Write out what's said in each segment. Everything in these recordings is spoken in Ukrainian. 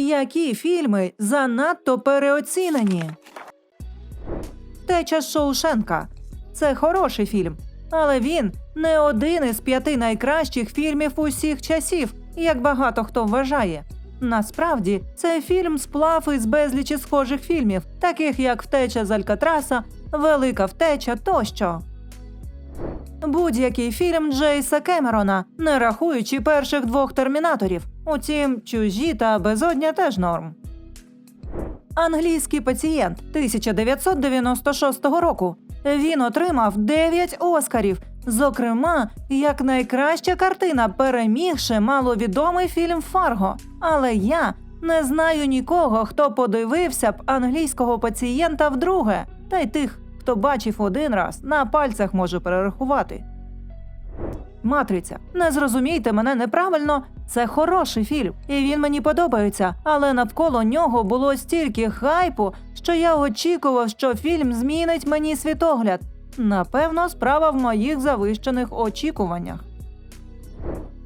які фільми занадто переоцінені. Втеча з Шоушенка. Це хороший фільм, але він не один із п'яти найкращих фільмів усіх часів, як багато хто вважає. Насправді, це фільм сплав із безлічі схожих фільмів, таких як Втеча з Алькатраса, Велика втеча тощо. Будь-який фільм Джейса Кемерона, не рахуючи перших двох термінаторів. Утім, чужі та безодня теж норм. Англійський пацієнт 1996 року. Він отримав 9 Оскарів. Зокрема, як найкраща картина, перемігши маловідомий фільм Фарго. Але я не знаю нікого, хто подивився б англійського пацієнта вдруге, та й тих, хто бачив один раз, на пальцях можу перерахувати. Матриця. Не зрозумійте мене неправильно. Це хороший фільм, і він мені подобається. Але навколо нього було стільки хайпу, що я очікував, що фільм змінить мені світогляд. Напевно, справа в моїх завищених очікуваннях.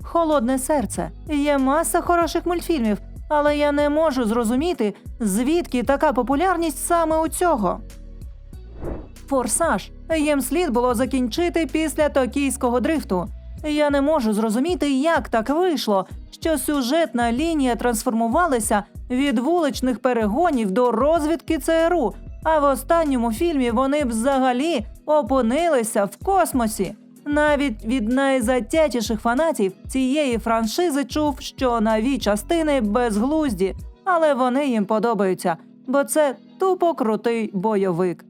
Холодне серце. Є маса хороших мультфільмів, але я не можу зрозуміти, звідки така популярність саме у цього. Форсаж. Їм слід було закінчити після токійського дрифту. Я не можу зрозуміти, як так вийшло, що сюжетна лінія трансформувалася від вуличних перегонів до розвідки ЦРУ, а в останньому фільмі вони взагалі опинилися в космосі. Навіть від найзатятіших фанатів цієї франшизи чув, що нові частини безглузді, але вони їм подобаються, бо це тупо крутий бойовик.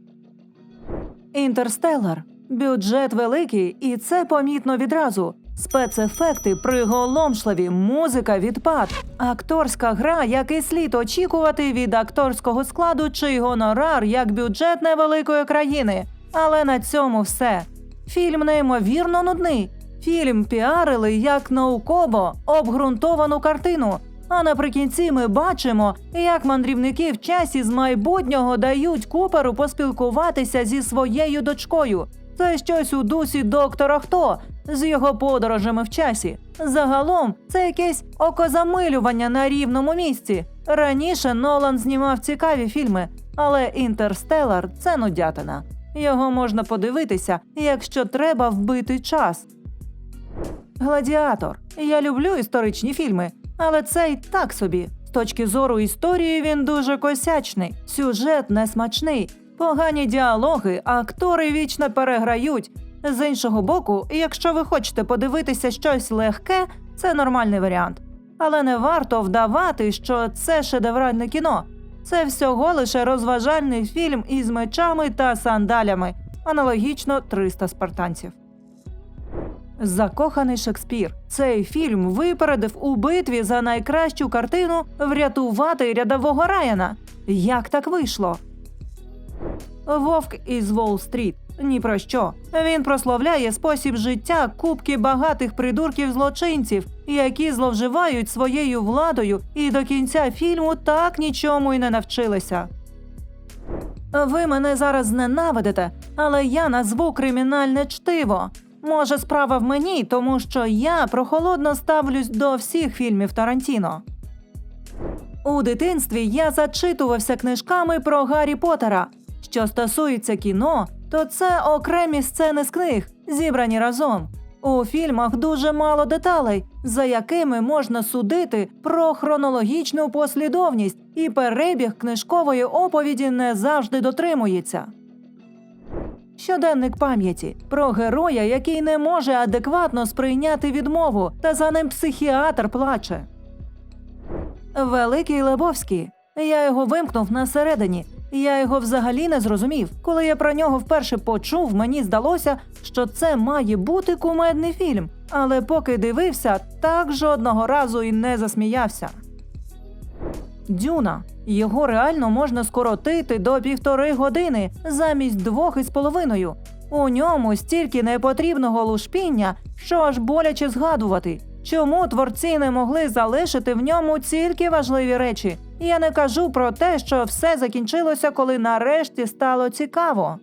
Інтерстеллар. Бюджет великий, і це помітно відразу. Спецефекти приголомшливі, музика відпад, акторська гра, який слід очікувати від акторського складу чи гонорар як бюджет невеликої країни. Але на цьому все. Фільм неймовірно нудний. Фільм піарили як науково обґрунтовану картину. А наприкінці ми бачимо, як мандрівники в часі з майбутнього дають Куперу поспілкуватися зі своєю дочкою. Це щось у дусі доктора Хто з його подорожами в часі. Загалом це якесь окозамилювання на рівному місці. Раніше Нолан знімав цікаві фільми, але Інтерстелар це нудятина. Його можна подивитися, якщо треба вбити час. Гладіатор. Я люблю історичні фільми, але цей так собі. З точки зору історії він дуже косячний, сюжет несмачний, погані діалоги, актори вічно переграють. З іншого боку, якщо ви хочете подивитися щось легке, це нормальний варіант. Але не варто вдавати, що це шедевральне кіно. Це всього лише розважальний фільм із мечами та сандалями, аналогічно 300 спартанців. Закоханий Шекспір. Цей фільм випередив у битві за найкращу картину врятувати рядового Райана. Як так вийшло? Вовк із Уолл-стріт. Ні про що. Він прославляє спосіб життя купки багатих придурків злочинців, які зловживають своєю владою і до кінця фільму так нічому й не навчилися. Ви мене зараз зненавидите, але я назву кримінальне чтиво. Може, справа в мені, тому що я прохолодно ставлюсь до всіх фільмів Тарантіно. У дитинстві я зачитувався книжками про Гаррі Поттера. Що стосується кіно, то це окремі сцени з книг, зібрані разом. У фільмах дуже мало деталей, за якими можна судити про хронологічну послідовність, і перебіг книжкової оповіді не завжди дотримується. Щоденник пам'яті про героя, який не може адекватно сприйняти відмову, та за ним психіатр плаче. Великий Лебовський. Я його вимкнув на середині. Я його взагалі не зрозумів. Коли я про нього вперше почув, мені здалося, що це має бути кумедний фільм. Але поки дивився, так жодного разу і не засміявся. Дюна. Його реально можна скоротити до півтори години замість двох із половиною. У ньому стільки непотрібного лушпіння, що аж боляче згадувати. Чому творці не могли залишити в ньому тільки важливі речі? Я не кажу про те, що все закінчилося, коли нарешті стало цікаво.